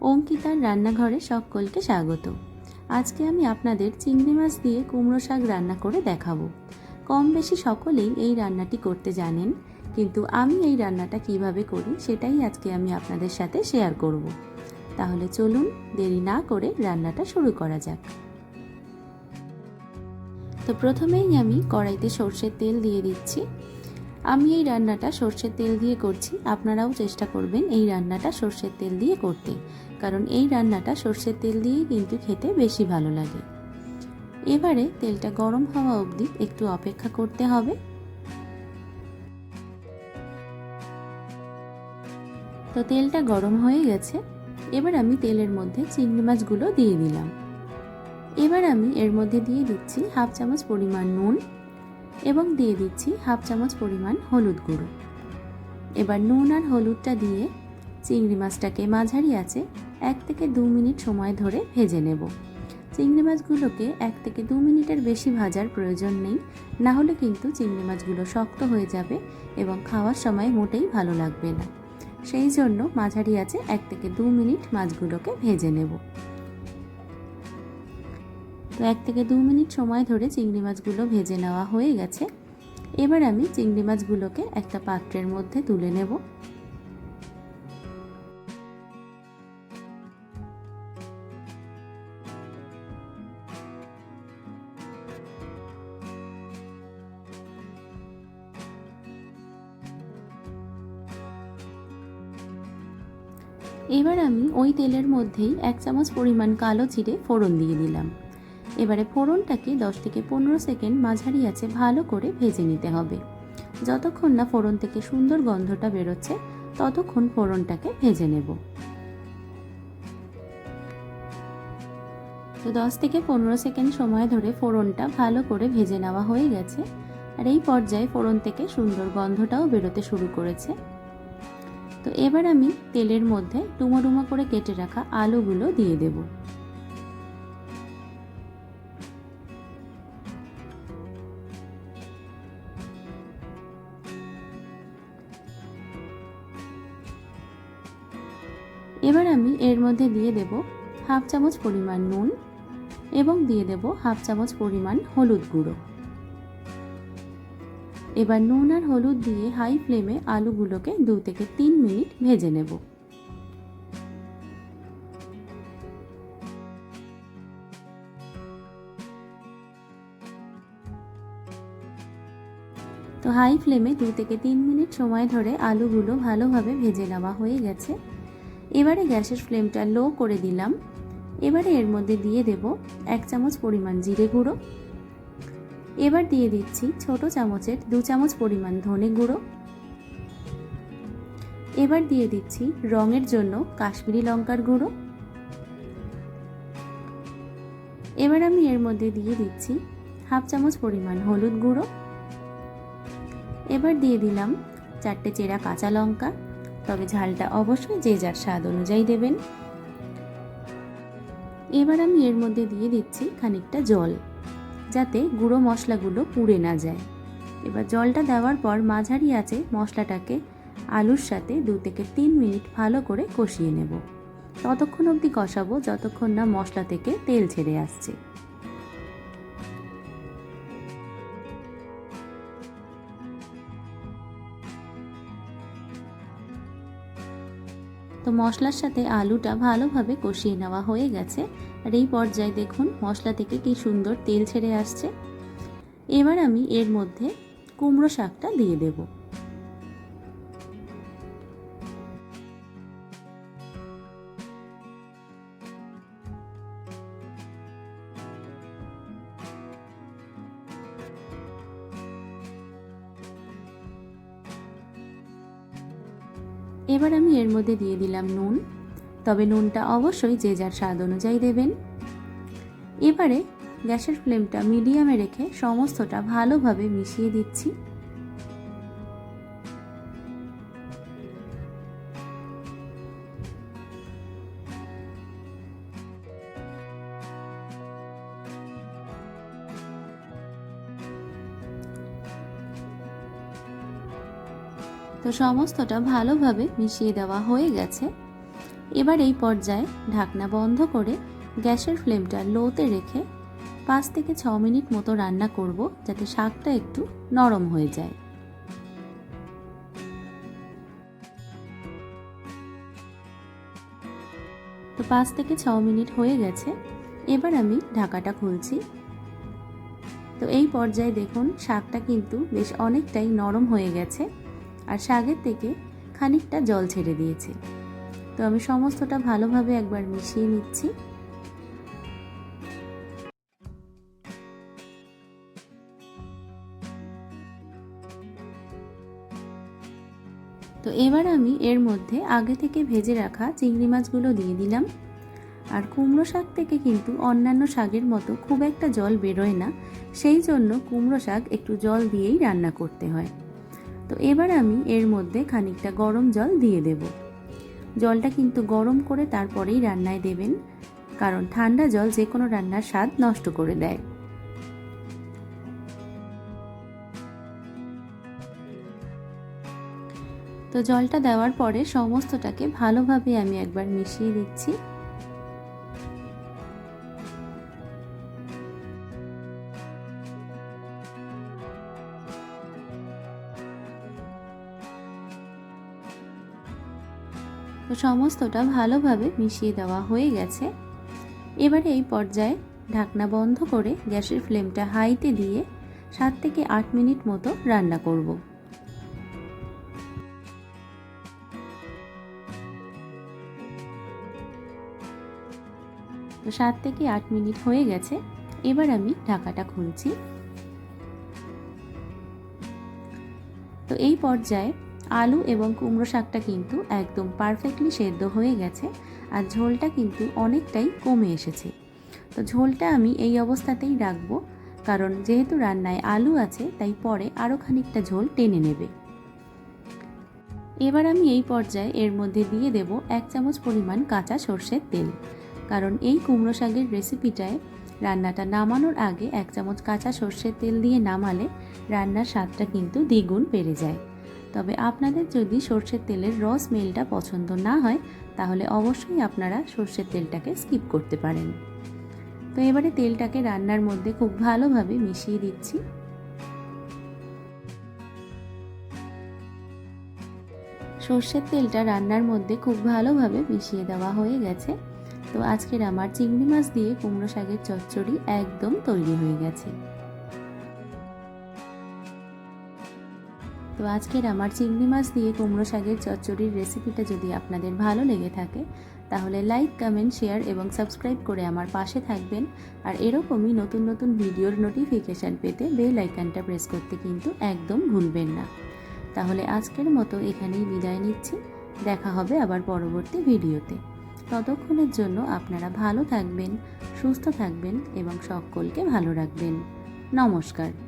অঙ্কিতার রান্নাঘরে সকলকে স্বাগত। আজকে আমি আপনাদের চিংড়ি মাছ দিয়ে কুমড়ো শাক রান্না করে দেখাবো। কম বেশি সকলেই এই রান্নাটি করতে জানেন, কিন্তু আমি এই রান্নাটা কীভাবে করি সেটাই আজকে আমি আপনাদের সাথে শেয়ার করব। তাহলে চলুন দেরি না করে রান্নাটা শুরু করা যাক। তো প্রথমেই আমি কড়াইতে সর্ষের তেল দিয়ে দিচ্ছি। আমি এই রান্নাটা সর্ষের তেল দিয়ে করছি, আপনারাও চেষ্টা করবেন এই রান্নাটা সর্ষের তেল দিয়ে করতে। কারণ এই রান্নাটা সর্ষের তেল দিয়েই কিন্তু খেতে বেশি ভালো লাগে। এবারে তেলটা গরম হওয়া অবধি একটু অপেক্ষা করতে হবে। তো তেলটা গরম হয়ে গেছে। এবার আমি তেলের মধ্যে চিংড়ি মাছগুলো দিয়ে দিলাম। এবার আমি এর মধ্যে দিয়ে দিচ্ছি হাফ চামচ পরিমাণ নুন এবং দিয়ে দিচ্ছি হাফ চামচ পরিমাণ হলুদ গুঁড়ো। এবার নুন আর হলুদটা দিয়ে চিংড়ি মাছটাকে মাঝারি আছে এক থেকে দু মিনিট সময় ধরে ভেজে নেব। চিংড়ি মাছগুলোকে এক থেকে দু মিনিটের বেশি ভাজার প্রয়োজন নেই। না হলে কিন্তু চিংড়ি মাছগুলো শক্ত হয়ে যাবে এবং খাওয়ার সময় মোটেই ভালো লাগবে না। সেই জন্য মাঝারি আছে এক থেকে দু মিনিট মাছগুলোকে ভেজে নেব। তো এক থেকে দু মিনিট সময় ধরে চিংড়ি মাছগুলো ভেজে নেওয়া হয়ে গেছে। এবার আমি চিংড়ি মাছগুলোকে একটা পাত্রের মধ্যে তুলে নেব। এবার আমি ওই তেলের মধ্যেই এক চামচ পরিমাণ কালো জিরে ফোড়ন দিয়ে দিলাম। এবারে ফোড়নটাকে দশ থেকে পনেরো সেকেন্ড মাঝারি আছে ভালো করে ভেজে নিতে হবে। যতক্ষণ না ফোড়ন থেকে সুন্দর গন্ধটা বেরোচ্ছে, ততক্ষণ ফোড়নটাকে ভেজে নেব। তো দশ থেকে পনেরো সেকেন্ড সময় ধরে ফোড়নটা ভালো করে ভেজে নেওয়া হয়ে গেছে, আর এই পর্যায়ে ফোড়ন থেকে সুন্দর গন্ধটাও বেরোতে শুরু করেছে। তো এবার আমি তেলের মধ্যে ডুমো ডুমো করে কেটে রাখা আলুগুলো দিয়ে দেবো। এবার আমি এর মধ্যে দিয়ে দেব হাফ চামচ পরিমাণ নুন এবং দিয়ে দেব হাফ চামচ পরিমাণ হলুদ গুঁড়ো। এবার নুন আর হলুদ দিয়ে হাই ফ্লেমে আলুগুলোকে দু থেকে তিন মিনিট ভেজে নেব। তো হাই ফ্লেমে দু থেকে তিন মিনিট সময় ধরে আলুগুলো ভালোভাবে ভেজে নেওয়া হয়ে গেছে। এবারে গ্যাসের ফ্লেমটা লো করে দিলাম। এবারে এর মধ্যে দিয়ে দেব এক চামচ পরিমাণ জিরে গুঁড়ো। এবার দিয়ে দিচ্ছি ছোট চামচের দু চামচ পরিমাণ ধনে গুঁড়ো। এবার দিয়ে দিচ্ছি রঙের জন্য কাশ্মীরি লঙ্কার গুঁড়ো। এবার আমি এর মধ্যে দিয়ে দিচ্ছি হাফ চামচ পরিমাণ হলুদ গুঁড়ো। এবার দিয়ে দিলাম চারটে চেরা কাঁচা লঙ্কা, তবে ঝালটা অবশ্যই যে যার স্বাদ অনুযায়ী দেবেন। এবার আমি এর মধ্যে দিয়ে দিচ্ছি খানিকটা জল। যাতে গুঁড়ো মশলাগুলো পুড়ে না যায়। এবার জলটা দেওয়ার পর মাঝারি আছে মশলাটাকে আলুর সাথে দু থেকে তিন মিনিট ভালো করে কষিয়ে নেব। ততক্ষণ অবধি কষাবো, যতক্ষণ না মশলা থেকে তেল ছেড়ে আসছে। তো মশলার সাথে আলুটা ভালোভাবে কষিয়ে নেওয়া হয়ে গেছে। আর এই পর্যায়ে দেখুন মশলা থেকে কি সুন্দর তেল ছেড়ে আসছে। এবার আমি এর মধ্যে কুমড়ো শাকটা দিয়ে দেব। এবার আমি এর মধ্যে দিয়ে দিলাম নুন। তবে নুনটা অবশ্যই যে যার স্বাদ অনুযায়ী দেবেন। এবারে গ্যাসের ফ্লেমটা মিডিয়ামে রেখে সমস্তটা ভালোভাবে মিশিয়ে দিচ্ছি। তো সমস্তটা ভালোভাবে মিশিয়ে দেওয়া হয়ে গেছে। এবার এই পর্যায়ে ঢাকনা বন্ধ করে গ্যাসের ফ্লেমটা লোতে রেখে পাঁচ থেকে ছ মিনিট মতো রান্না করব যাতে শাকটা একটু নরম হয়ে যায়। তো পাঁচ থেকে ছ মিনিট হয়ে গেছে, এবার আমি ঢাকাটা খুলছি। তো এই পর্যায়ে দেখুন, শাকটা কিন্তু বেশ অনেকটাই নরম হয়ে গেছে। আর শাকের থেকে খানিকটা জল ছেড়ে দিয়েছে। তো আমি সমস্তটা ভালোভাবে একবার মিশিয়ে নিচ্ছি। তো এবার আমি এর মধ্যে আগে থেকে ভেজে রাখা চিংড়ি মাছগুলো দিয়ে দিলাম। আর কুমড়ো শাক থেকে কিন্তু অন্যান্য শাকের মতো খুব একটা জল বেরোয় না, সেই জন্য কুমড়ো শাক একটু জল দিয়েই রান্না করতে হয়। তো এবার আমি এর মধ্যে খানিকটা গরম জল দিয়ে দেব। জলটা কিন্তু গরম করে তারপরেই রান্নায় দেবেন, কারণ ঠান্ডা জল যে কোনো রান্নার স্বাদ নষ্ট করে দেয়। তো জলটা দেওয়ার পরে সমস্তটাকে ভালোভাবে আমি একবার মিশিয়ে দিচ্ছি। তো সমস্তটা ভালোভাবে মিশিয়ে দেওয়া হয়ে গেছে। এবারে এই পর্যায়ে ঢাকনা বন্ধ করে গ্যাসের ফ্লেমটা হাইতে দিয়ে সাত থেকে আট মিনিট মতো রান্না করব। তো সাত থেকে আট মিনিট হয়ে গেছে। এবার আমি ঢাকাটা খুলছি। তো এই পর্যায়ে আলু এবং কুমড়ো শাকটা কিন্তু একদম পারফেক্টলি সেদ্ধ হয়ে গেছে আর ঝোলটা কিন্তু অনেকটাই কমে এসেছে। তো ঝোলটা আমি এই অবস্থাতেই রাখব কারণ যেহেতু রান্নায় আলু আছে, তাই পরে আরও খানিকটা ঝোল টেনে নেবে। এবার আমি এই পর্যায়ে এর মধ্যে দিয়ে দেব এক চামচ পরিমাণ কাঁচা সর্ষের তেল। কারণ এই কুমড়ো শাকের রেসিপিটায় রান্নাটা নামানোর আগে এক চামচ কাঁচা সর্ষের তেল দিয়ে নামালে রান্নার স্বাদটা কিন্তু দ্বিগুণ বেড়ে যায়। তবে আপনাদের যদি সর্ষের তেলের র স্মেলটা পছন্দ না হয়, তাহলে অবশ্যই আপনারা সর্ষের তেলটাকে স্কিপ করতে পারেন। তো এবারে তেলটাকে রান্নার মধ্যে খুব ভালোভাবে মিশিয়ে দিচ্ছি। সর্ষের তেলটা রান্নার মধ্যে খুব ভালোভাবে মিশিয়ে দেওয়া হয়ে গেছে। তো আজকের আমার চিংড়ি মাছ দিয়ে কুমড়ো শাকের চচ্চড়ি একদম তৈরি হয়ে গেছে। তো আজকের আমার চিংড়ি মাছ দিয়ে কুমড়ো শাকের চচ্চড়ির রেসিপিটা যদি আপনাদের ভালো লেগে থাকে, তাহলে লাইক, কমেন্ট, শেয়ার এবং সাবস্ক্রাইব করে আমার পাশে থাকবেন। আর এরকমই নতুন নতুন ভিডিওর নোটিফিকেশান পেতে বেল আইকনটা প্রেস করতে কিন্তু একদম ভুলবেন না। তাহলে আজকের মতো এখানেই বিদায় নিচ্ছি। দেখা হবে আবার পরবর্তী ভিডিওতে। ততক্ষণের জন্য আপনারা ভালো থাকবেন, সুস্থ থাকবেন এবং সকলকে ভালো রাখবেন। নমস্কার।